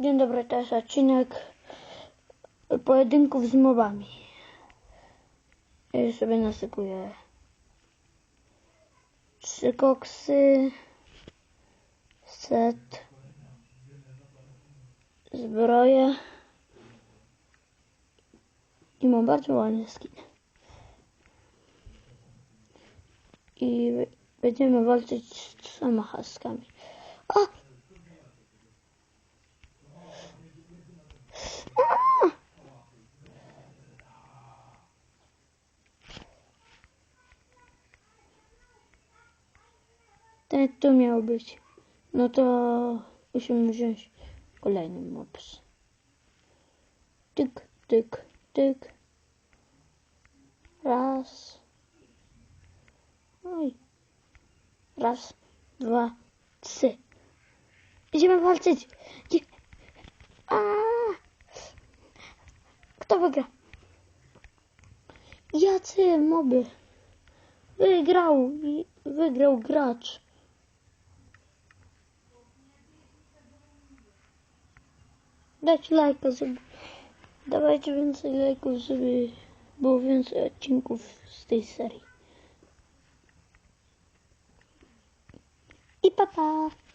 Dzień dobry, to jest odcinek pojedynków z mobami. Ja sobie nasypuję trzy koksy, set, zbroję i mam bardzo ładny skin. I będziemy walczyć z trzema! Tak to miało być. No to musimy wziąć kolejny mops. Tyk, tyk, tyk. Raz. Oj. Raz, dwa, trzy. Idziemy walczyć. A! Kto wygra? Jacy moby? Wygrał. Wygrał gracz. Dajcie lajka, żeby... Dawajcie więcej lajków, żeby było więcej odcinków z tej serii. I papa! Pa.